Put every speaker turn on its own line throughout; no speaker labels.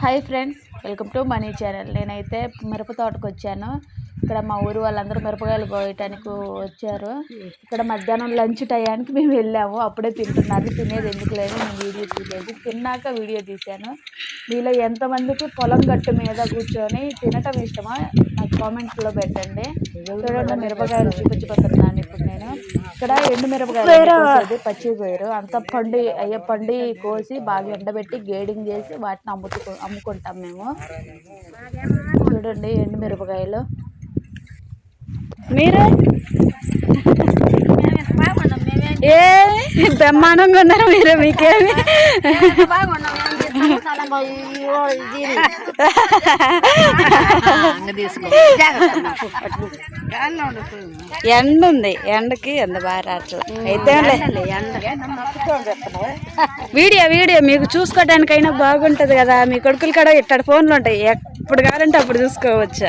Hi friends welcome to money channel. నేనైతే మిరప తోటకు వచ్చాను ఇక్కడ మా ఊరు వాళ్ళందరూ మిరపకాయలు కోయటానికి వచ్చారు. ఇక్కడ మధ్యాహ్నం లంచ్ టయానికి మేము వెళ్ళాము. అప్పుడే తింటున్నారు. తినేది ఎందుకు లేదు. నేను వీడియో తీయలేదు. తిన్నాక వీడియో తీశాను. మీలో ఎంతమందికి పొలం గట్టు మీద కూర్చొని తినటం ఇష్టమో నాకు కామెంట్లో పెట్టండి. చూడండి మిరపకాయలు చూపించిపోతున్నాను ఇప్పుడు నేను. ఇక్కడ ఎండు మిరపకాయలు పచ్చి కోయరు అంత పండు అయ్యే పండు కోసి బాగా ఎండబెట్టి గేడింగ్ చేసి వాటిని అమ్ముతు అమ్ముకుంటాం మేము. చూడండి ఎండు మిరపకాయలు. మీరు? ఏ బ్రహ్మాండంగా ఉన్నారు మీరు మీకేమి? ఎండ ఉంది ఎండకి ఎండ బాగా రావట్లే. అయితే వీడియో వీడియో మీకు చూసుకోవడానికైనా బాగుంటది కదా. మీ కొడుకులు కూడా ఇట్టాడు ఫోన్లు ఉంటాయి. ఎప్పుడు కావాలంటే అప్పుడు చూసుకోవచ్చు.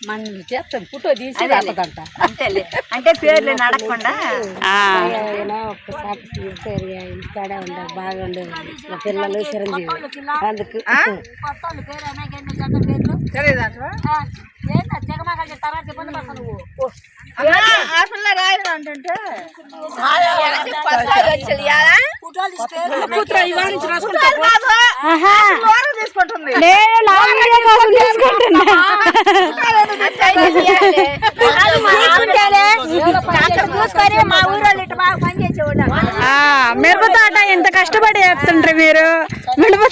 మనం చేస్తాం ఫోటో తీసి రాపదంట
అంతేలే. అంటే పేర్లు నడకుండా
ఆ,
ఒక్కసారి ఇంటికాడే ఉండే బాగా ఉండేది మా పిల్లలు చిరంజీవి. అందుకు
నేను వీడియో కోసం తీసుకుంటున్నా మిరప తోట ఎంత కష్టపడి చేస్తుంటారు మీరు? మిరప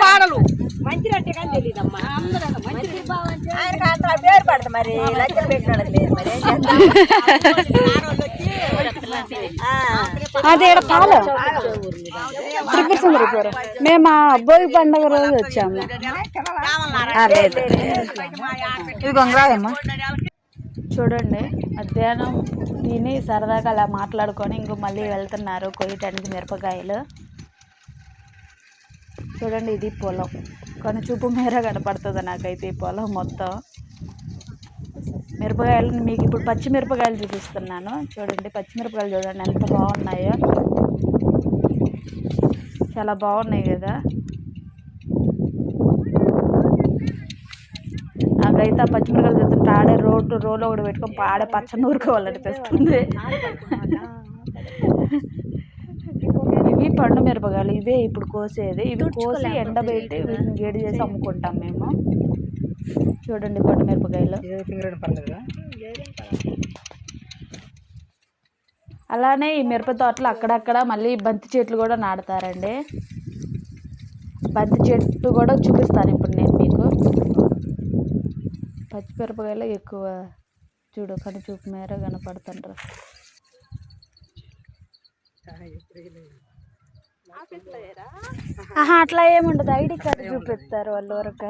పాడలు. మంచి తెలియదమ్మా మరి. లక్షలు పెట్టినాడు లేదు మరి.
అది పాలు. మేము ఆ భోగి పండుగ రోజు వచ్చాము. ఆ, లేదు.
ఇది గొంగరాయమ్మ
చూడండి మధ్యాహ్నం తిని సరదాగా అలా మాట్లాడుకొని ఇంకో మళ్ళీ వెళ్తున్నారు కొయ్యటానికి మిరపకాయలు. చూడండి ఇది పొలం. కానీ చూపు మేర కనపడుతుంది నాకైతే ఈ పొలం మొత్తం. మిరపకాయలు మీకు ఇప్పుడు పచ్చి మిరపకాయలు చూపిస్తున్నాను. చూడండి పచ్చిమిరపకాయలు చూడండి ఎంత బాగున్నాయో. చాలా బాగున్నాయి కదా. నాకైతే ఆ పచ్చిమిరపకాయలు చూస్తుంటే ఆడే రోడ్డు రోలు ఒకటి పెట్టుకొని ఆడే పచ్చ నూరుకోవాలనిపిస్తుంది ఇవి పండు మిరపకాయలు ఇవే ఇప్పుడు కోసేది. ఇవి కోసి ఎండబెట్టి వీటిని గేడి చేసి అమ్ముకుంటాం మేము. చూడండి పండు మిరపకాయలు అలానే ఈ మిరప తోటలు అక్కడక్కడ మళ్ళీ బంతి చెట్లు కూడా నాటుతారండి. బంతి చెట్టు కూడా చూపిస్తాను ఇప్పుడు నేను మీకు. పచ్చిమిరపకాయలు ఎక్కువ చూడు కానీ చూపు మేర కనపడుతుంటారు అట్లా ఏముండదు. ఐడి కార్డు చూపిస్తారు వాళ్ళు వరకు.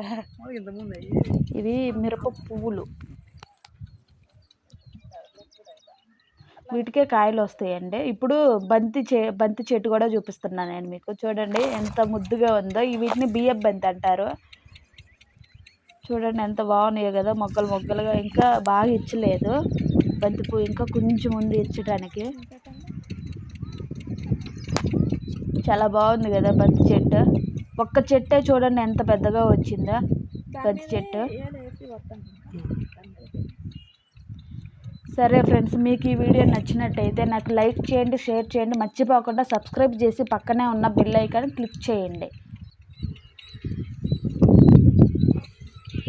ఇవి మిరప పువ్వులు. వీటికే కాయలు వస్తాయండి. ఇప్పుడు బంతి చె బంతి చెట్టు కూడా చూపిస్తున్నాను నేను మీకు. చూడండి ఎంత ముద్దుగా ఉందో. ఈ వీటిని బియ్యం బంతి అంటారు. చూడండి ఎంత బాగున్నాయో కదా మొగ్గలు మొగ్గలుగా ఇంకా బాగా ఇచ్చలేదు. బంతి పువ్వు ఇంకా కొంచెం ఉంది ఇచ్చడానికి చాలా బాగుంది కదా బంతి చెట్టు. ఒక్క చెట్టే చూడండి ఎంత పెద్దగా వచ్చిందో బంతి చెట్టు. సరే ఫ్రెండ్స్ మీకు ఈ వీడియో నచ్చినట్టయితే నాకు లైక్ చేయండి షేర్ చేయండి. మర్చిపోకుండా సబ్స్క్రైబ్ చేసి పక్కనే ఉన్న బెల్ ఐకాన్ క్లిక్ చేయండి.